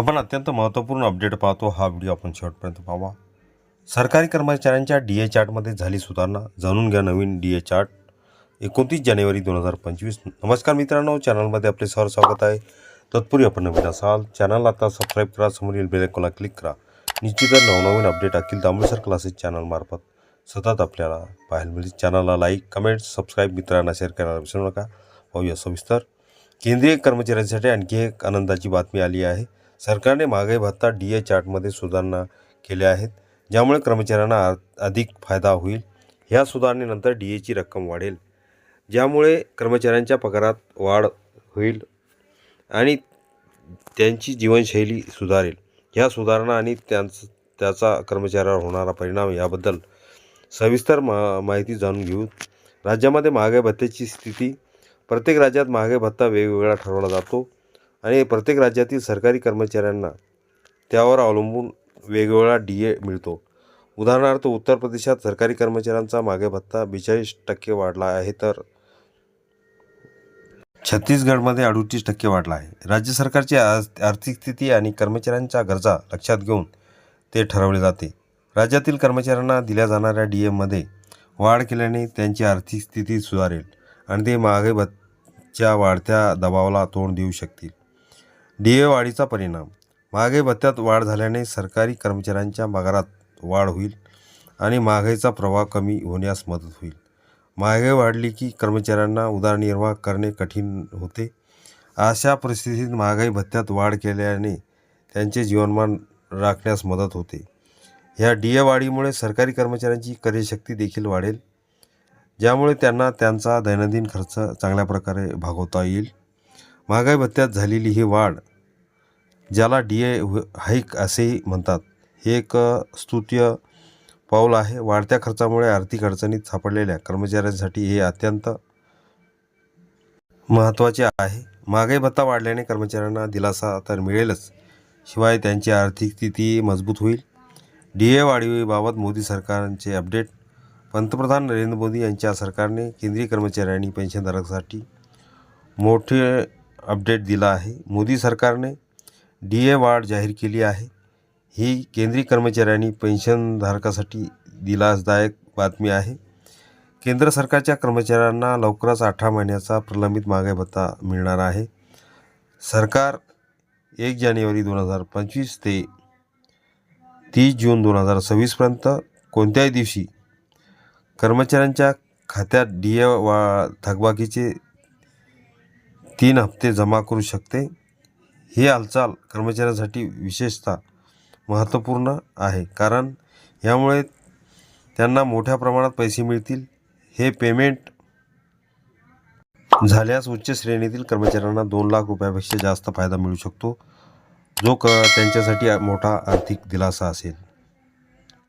आपण अत्यंत महत्त्वपूर्ण अपडेट पाहतो. हा व्हिडिओ आपण शेवटपर्यंत पाहावा. सरकारी कर्मचाऱ्यांच्या डी ए चार्टमध्ये झाली सुधारणा. जाणून घ्या नवीन डी ए चार्ट एकोणतीस जानेवारी दोन हजार पंचवीस. नमस्कार मित्रांनो. चॅनलमध्ये आपले सर स्वागत आहे. तत्पूर्वी आपण नवीन असाल चॅनल आता सबस्क्राईब करा. समोरील बेल क्लिक करा. निश्चितच नवनवीन अपडेट अखिल दामोसर क्लासेस चॅनलमार्फत सतत आपल्याला पाहायला मिळेल चॅनलला लाईक कमेंट सबस्क्राईब मित्रांना शेअर करायला विसरू नका. पाहूया सविस्तर. केंद्रीय कर्मचाऱ्यांसाठी आणखी एक आनंदाची बातमी आली आहे. सरकारने महागाई भत्ता डी ए चार्टमध्ये सुधारणा केल्या आहेत ज्यामुळे कर्मचाऱ्यांना आ- अधिक फायदा होईल. ह्या सुधारणेनंतर डी एची रक्कम वाढेल ज्यामुळे कर्मचाऱ्यांच्या पगारात वाढ होईल आणि त्यांची जीवनशैली सुधारेल. ह्या सुधारणा आणि त्यांच त्याचा कर्मचाऱ्यावर होणारा परिणाम याबद्दल सविस्तर मा माहिती जाणून घेऊ. राज्यामध्ये महागाई भत्त्याची स्थिती प्रत्येक राज्यात महागाई भत्ता वेगवेगळा ठरवला जातो. आणि प्रत्येक राज्यातील सरकारी कर्मचाऱ्यांना त्यावर अवलंबून वेगवेगळा डी ए मिळतो. उदाहरणार्थ उत्तर प्रदेशात सरकारी कर्मचाऱ्यांचा मागे भत्ता बेचाळीस टक्के वाढला आहे तर छत्तीसगडमध्ये अडुतीस टक्के वाढला आहे. राज्य सरकारची आर्थिक स्थिती आणि कर्मचाऱ्यांच्या गरजा लक्षात घेऊन ते ठरवले जाते. राज्यातील कर्मचाऱ्यांना दिल्या जाणाऱ्या डी एमध्ये वाढ केल्याने त्यांची आर्थिक स्थिती सुधारेल आणि ते मागे भत्त्याच्या वाढत्या दबावाला तोंड देऊ शकतील. डी ए वाढीचा परिणाम. महागाई भत्त्यात वाढ झाल्याने सरकारी कर्मचाऱ्यांच्या पगारात वाढ होईल आणि महागाईचा प्रवाह कमी होण्यास मदत होईल. महागाई वाढली की कर्मचाऱ्यांना उदरनिर्वाह करणे कठीण होते. अशा परिस्थितीत महागाई भत्त्यात वाढ केल्याने त्यांचे जीवनमान राखण्यास मदत होते. ह्या डी ए वाढीमुळे सरकारी कर्मचाऱ्यांची कार्यशक्ती देखील वाढेल ज्यामुळे त्यांना त्यांचा दैनंदिन खर्च चांगल्या प्रकारे भागवता येईल. महागाई भत्त्यात झालेली ही वाढ ज्याला डी ए हाईक असेही म्हणतात. हे एक स्तुत्य पाऊल आहे. वाढत्या खर्चामुळे आर्थिक अडचणीत सापडलेल्या कर्मचाऱ्यांसाठी हे अत्यंत महत्त्वाचे आहे. महागाई भत्ता वाढल्याने कर्मचाऱ्यांना दिलासा तर मिळेलच. शिवाय त्यांची आर्थिक स्थिती मजबूत होईल. डी ए वाढीबाबत मोदी सरकारचे अपडेट. पंतप्रधान नरेंद्र मोदी यांच्या सरकारने केंद्रीय कर्मचारी आणि पेन्शनधारकांसाठी मोठे अपडेट दिला आहे. मोदी सरकारने डी ए वाढ जाहीर केली आहे. ही केंद्रीय कर्मचाऱ्यांनी पेन्शनधारकासाठी दिलासदायक बातमी आहे. केंद्र सरकारच्या कर्मचाऱ्यांना लवकरच अठरा महिन्याचा प्रलंबित महागाई भत्ता मिळणार आहे. सरकार एक जानेवारी दोन हजार पंचवीस ते तीस जून दोन हजार सव्वीसपर्यंत कोणत्याही दिवशी कर्मचाऱ्यांच्या खात्यात डी ए वा थकबाकीचे तीन हप्ते जमा करू शकते. ही हालचाल कर्मचाऱ्यांसाठी विशेषतः महत्त्वपूर्ण आहे. कारण यामुळे त्यांना मोठ्या प्रमाणात पैसे मिळतील. हे पेमेंट झाल्यास उच्च श्रेणीतील कर्मचाऱ्यांना दोन लाख रुपयापेक्षा जास्त फायदा मिळू शकतो जो क त्यांच्यासाठी मोठा आर्थिक दिलासा असेल.